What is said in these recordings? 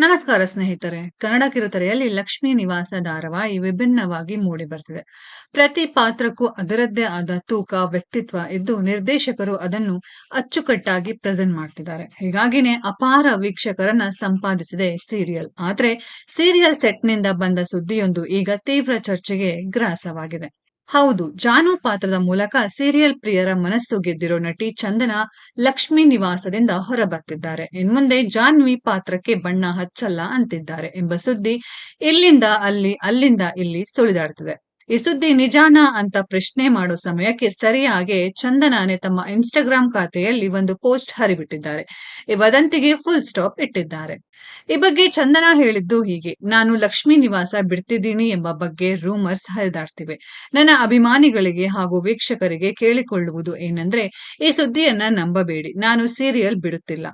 ನಮಸ್ಕಾರ ಸ್ನೇಹಿತರೆ. ಕನ್ನಡ ಕಿರುತೆರೆಯಲ್ಲಿ ಲಕ್ಷ್ಮೀ ನಿವಾಸ ಧಾರಾವಾಹಿ ವಿಭಿನ್ನವಾಗಿ ಮೂಡಿ ಬರ್ತಿದೆ. ಪ್ರತಿ ಪಾತ್ರಕ್ಕೂ ಅದರದ್ದೇ ಆದ ತೂಕ, ವ್ಯಕ್ತಿತ್ವ ಇದ್ದು ನಿರ್ದೇಶಕರು ಅದನ್ನು ಅಚ್ಚುಕಟ್ಟಾಗಿ ಪ್ರೆಸೆಂಟ್ ಮಾಡ್ತಿದ್ದಾರೆ. ಹೀಗಾಗಿನೇ ಅಪಾರ ವೀಕ್ಷಕರನ್ನ ಸಂಪಾದಿಸಿದೆ ಸೀರಿಯಲ್. ಆದ್ರೆ ಸೀರಿಯಲ್ ಸೆಟ್ನಿಂದ ಬಂದ ಸುದ್ದಿಯೊಂದು ಈಗ ತೀವ್ರ ಚರ್ಚೆಗೆ ಗ್ರಾಸವಾಗಿದೆ. ಹೌದು, ಜಾನು ಪಾತ್ರದ ಮೂಲಕ ಸೀರಿಯಲ್ ಪ್ರಿಯರ ಮನಸ್ಸು ಗೆದ್ದಿರೋ ನಟಿ ಚಂದನ ಲಕ್ಷ್ಮಿ ನಿವಾಸದಿಂದ ಹೊರಬರ್ತಿದ್ದಾರೆ. ಇನ್ಮುಂದೆ ಜಾನ್ವಿ ಪಾತ್ರಕ್ಕೆ ಬಣ್ಣ ಹಚ್ಚಲ್ಲ ಅಂತಿದ್ದಾರೆ ಎಂಬ ಸುದ್ದಿ ಇಲ್ಲಿಂದ ಅಲ್ಲಿ, ಅಲ್ಲಿಂದ ಇಲ್ಲಿ ಸುಳಿದಾಡ್ತಿದೆ. ಈ ಸುದ್ದಿ ನಿಜಾನ ಅಂತ ಪ್ರಶ್ನೆ ಮಾಡೋ ಸಮಯಕ್ಕೆ ಸರಿಯಾಗಿ ಚಂದನಾನೆ ತಮ್ಮ ಇನ್ಸ್ಟಾಗ್ರಾಂ ಖಾತೆಯಲ್ಲಿ ಒಂದು ಪೋಸ್ಟ್ ಹರಿಬಿಟ್ಟಿದ್ದಾರೆ. ಈ ವದಂತಿಗೆ ಫುಲ್ ಸ್ಟಾಪ್ ಇಟ್ಟಿದ್ದಾರೆ. ಈ ಬಗ್ಗೆ ಚಂದನ ಹೇಳಿದ್ದು ಹೀಗೆ, ನಾನು ಲಕ್ಷ್ಮೀ ನಿವಾಸ ಬಿಡ್ತಿದ್ದೀನಿ ಎಂಬ ಬಗ್ಗೆ ರೂಮರ್ಸ್ ಹರಿದಾಡ್ತಿವೆ. ನನ್ನ ಅಭಿಮಾನಿಗಳಿಗೆ ಹಾಗೂ ವೀಕ್ಷಕರಿಗೆ ಕೇಳಿಕೊಳ್ಳುವುದು ಏನಂದ್ರೆ, ಈ ಸುದ್ದಿಯನ್ನ ನಂಬಬೇಡಿ. ನಾನು ಸೀರಿಯಲ್ ಬಿಡುತ್ತಿಲ್ಲ.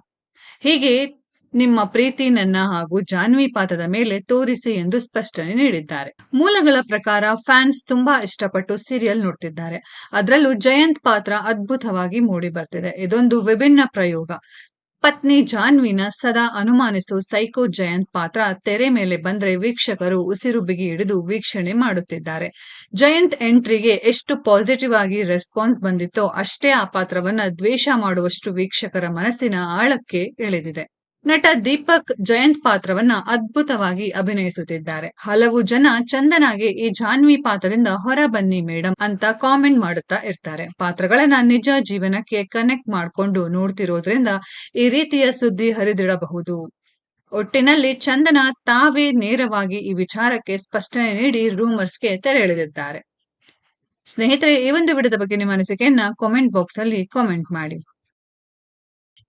ಹೀಗೆ ನಿಮ್ಮ ಪ್ರೀತಿ ನನ್ನ ಹಾಗೂ ಜಾನ್ವಿ ಪಾತ್ರದ ಮೇಲೆ ತೋರಿಸಿ ಎಂದು ಸ್ಪಷ್ಟನೆ ನೀಡಿದ್ದಾರೆ. ಮೂಲಗಳ ಪ್ರಕಾರ ಫ್ಯಾನ್ಸ್ ತುಂಬಾ ಇಷ್ಟಪಟ್ಟು ಸೀರಿಯಲ್ ನೋಡ್ತಿದ್ದಾರೆ. ಅದರಲ್ಲೂ ಜಯಂತ್ ಪಾತ್ರ ಅದ್ಭುತವಾಗಿ ಮೂಡಿ ಬರ್ತಿದೆ. ಇದೊಂದು ವಿಭಿನ್ನ ಪ್ರಯೋಗ. ಪತ್ನಿ ಜಾನ್ವಿನ ಸದಾ ಅನುಮಾನಿಸೋ ಸೈಕೋ ಜಯಂತ್ ಪಾತ್ರ ತೆರೆ ಮೇಲೆ ಬಂದ್ರೆ ವೀಕ್ಷಕರು ಉಸಿರು ಬಿಗಿ ಹಿಡಿದು ವೀಕ್ಷಣೆ ಮಾಡುತ್ತಿದ್ದಾರೆ. ಜಯಂತ್ ಎಂಟ್ರಿಗೆ ಎಷ್ಟು ಪಾಸಿಟಿವ್ ಆಗಿ ರೆಸ್ಪಾನ್ಸ್ ಬಂದಿತ್ತೋ ಅಷ್ಟೇ ಆ ಪಾತ್ರವನ್ನ ದ್ವೇಷ ಮಾಡುವಷ್ಟು ವೀಕ್ಷಕರ ಮನಸ್ಸಿನ ಆಳಕ್ಕೆ ಇಳಿದಿದೆ ನಟ ದೀಪಕ್ ಜಯಂತ್ ಪಾತ್ರವನ್ನ ಅದ್ಭುತವಾಗಿ ಅಭಿನಯಿಸುತ್ತಿದ್ದಾರೆ. ಹಲವು ಜನ ಚಂದನಾಗೆ ಈ ಜಾನ್ವಿ ಪಾತ್ರದಿಂದ ಹೊರ ಬನ್ನಿ ಮೇಡಮ್ ಅಂತ ಕಾಮೆಂಟ್ ಮಾಡುತ್ತಾ ಇರ್ತಾರೆ. ಪಾತ್ರಗಳನ್ನ ನಿಜ ಜೀವನಕ್ಕೆ ಕನೆಕ್ಟ್ ಮಾಡ್ಕೊಂಡು ನೋಡ್ತಿರೋದ್ರಿಂದ ಈ ರೀತಿಯ ಸುದ್ದಿ ಹರಿದಿಡಬಹುದು. ಒಟ್ಟಿನಲ್ಲಿ ಚಂದನ ತಾವೇ ನೇರವಾಗಿ ಈ ವಿಚಾರಕ್ಕೆ ಸ್ಪಷ್ಟನೆ ನೀಡಿ ರೂಮರ್ಸ್ಗೆ ತೆರೆ ಎಳೆದಿದ್ದಾರೆ ಸ್ನೇಹಿತರೆ, ಈ ಒಂದು ವಿಡಿಯೋದ ಬಗ್ಗೆ ನಿಮ್ಮ ಅನಿಸಿಕೆಯನ್ನ ಕಾಮೆಂಟ್ ಬಾಕ್ಸ್ ಅಲ್ಲಿ ಕಾಮೆಂಟ್ ಮಾಡಿ.